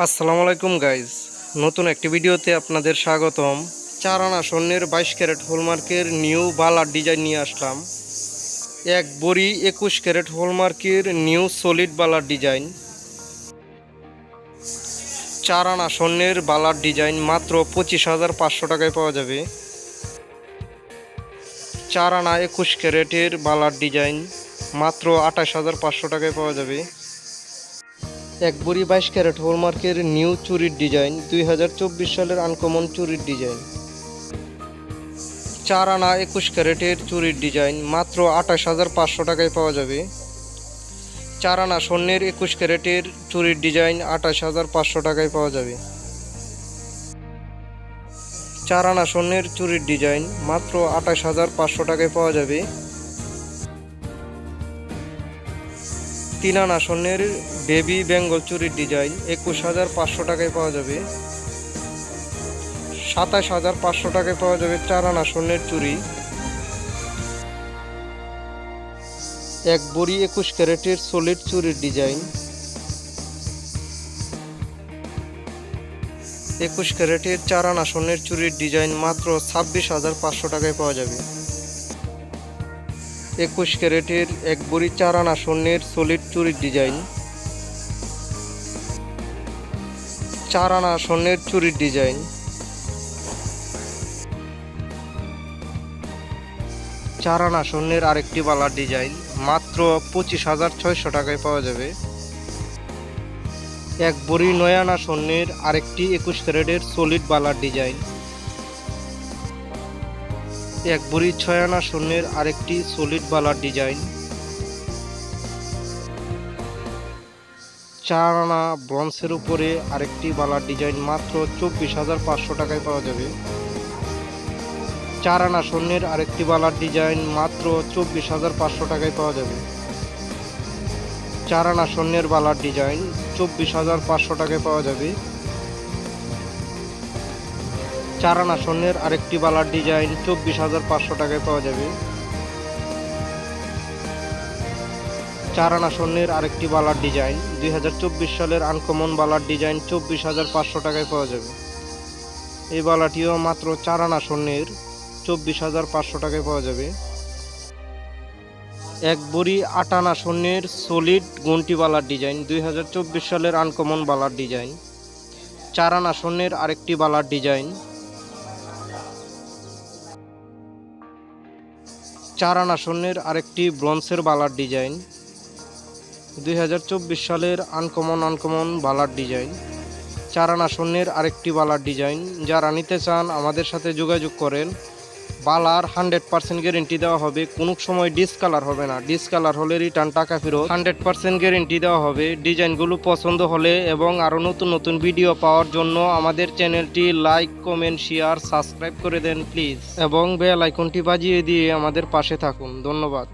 আসসালামু আলাইকুম গাইজ নতুন একটি ভিডিওতে আপনাদের স্বাগতম। চার আনা স্বর্ণের বাইশ ক্যারেট হলমার্কের নিউ বালার ডিজাইন নিয়ে আসলাম। এক বড়ি একুশ ক্যারেট হলমার্কের নিউ সলিড বালার ডিজাইন। চার আনা স্বর্ণের বালার ডিজাইন মাত্র পঁচিশ হাজার পাঁচশো টাকায় পাওয়া যাবে। চার আনা একুশ ক্যারেটের বালার ডিজাইন মাত্র আঠাশ হাজার পাঁচশো টাকায় পাওয়া যাবে। এক বড়ি বাইশ ক্যারেট হলমার্কের নিউ চুরির ডিজাইন, দুই হাজার চব্বিশ সালের আনকমন চুরির ডিজাইন। চার আনা একুশ ক্যারেটের চুরির ডিজাইন, মাত্র আঠাশ হাজার পাঁচশো টাকায় পাওয়া যাবে। চার আনা স্বর্ণের একুশ ক্যারেটের চুরির ডিজাইন, আঠাশ হাজার পাঁচশো টাকায় পাওয়া যাবে। চার আনা স্বর্ণের চুরির ডিজাইন, মাত্র আঠাশ হাজার পাঁচশো টাকায় পাওয়া যাবে। তিন আনা বেবি বেঙ্গল চুরির ডিজাইন, একুশ হাজার পাঁচশো টাকায় পাওয়া যাবে। সাতাশ হাজার পাঁচশো টাকায় পাওয়া যাবে চার আনা স্বর্ণের চুরি। এক বড়ি একুশ ক্যারেটের সলিড চুরির ডিজাইন। একুশ ক্যারেটের চার আনা স্বর্ণের চুরির ডিজাইন মাত্র ছাব্বিশ হাজার পাঁচশো টাকায় পাওয়া যাবে। একুশ ক্যারেটের এক বড়ি চার আনা স্বর্ণের সলিড চুরির ডিজাইন চার আনা স্বর্ণের চুরির ডিজাইন চার আনা স্বর্ণের আরেকটি বালার ডিজাইন মাত্র পঁচিশ হাজার ছয়শো টাকায় পাওয়া যাবে। এক বড়ি নয় আনা স্বর্ণের আরেকটি একুশ ক্যারেটের সলিড বালার ডিজাইন এক বুড়ি ছয় আনা স্বর্ণের আরেকটি সলিড বালার ডিজাইন চার আনা ব্রন্সের উপরে আরেকটি বালার ডিজাইন মাত্র চব্বিশ হাজার পাঁচশো টাকায় পাওয়া যাবে। চার আনা স্বর্ণের আরেকটি বালার ডিজাইন মাত্র চব্বিশ হাজার পাঁচশো টাকায় পাওয়া যাবে। চার আনা স্বর্ণের বালার ডিজাইন চব্বিশ হাজার পাঁচশো টাকায় পাওয়া যাবে। চার আনা আরেকটি বালার ডিজাইন চব্বিশ হাজার পাঁচশো টাকায় পাওয়া যাবে। চার আনা আরেকটি বালার ডিজাইন দুই হাজার চব্বিশ সালের আনকমন বালার ডিজাইন চব্বিশ হাজার পাঁচশো টাকায় পাওয়া যাবে। এই বালাটিও মাত্র চার আনা চব্বিশ হাজার পাঁচশো টাকায় পাওয়া যাবে। এক বড়ি আট আনা স্বর্ণের সলিড গন্টি বালার ডিজাইন দুই হাজার চব্বিশ সালের আনকমন বালার ডিজাইন। চার আনা আরেকটি বালার ডিজাইন চার আনা আরেকটি ব্রঞ্জের বালার ডিজাইন। দুই হাজার চব্বিশ সালের আনকমন আনকমন বালার ডিজাইন। চার আনা আরেকটি বালার ডিজাইন। যারা নিতে চান আমাদের সাথে যোগাযোগ করেন বালার হান্ড্রেড পার্সেন্ট গ্যারেন্টি দেওয়া হবে। কোনো সময় ডিসকালার হবে না। ডিসকালার হলে রিটার্ন টাকা ফেরত। হান্ড্রেড পার্সেন্ট গ্যারেন্টি দেওয়া হবে। ডিজাইনগুলো পছন্দ হলে এবং আরও নতুন নতুন ভিডিও পাওয়ার জন্য আমাদের চ্যানেলটি লাইক কমেন্ট শেয়ার সাবস্ক্রাইব করে দেন প্লিজ এবং বেল আইকনটি বাজিয়ে দিয়ে আমাদের পাশে থাকুন। ধন্যবাদ।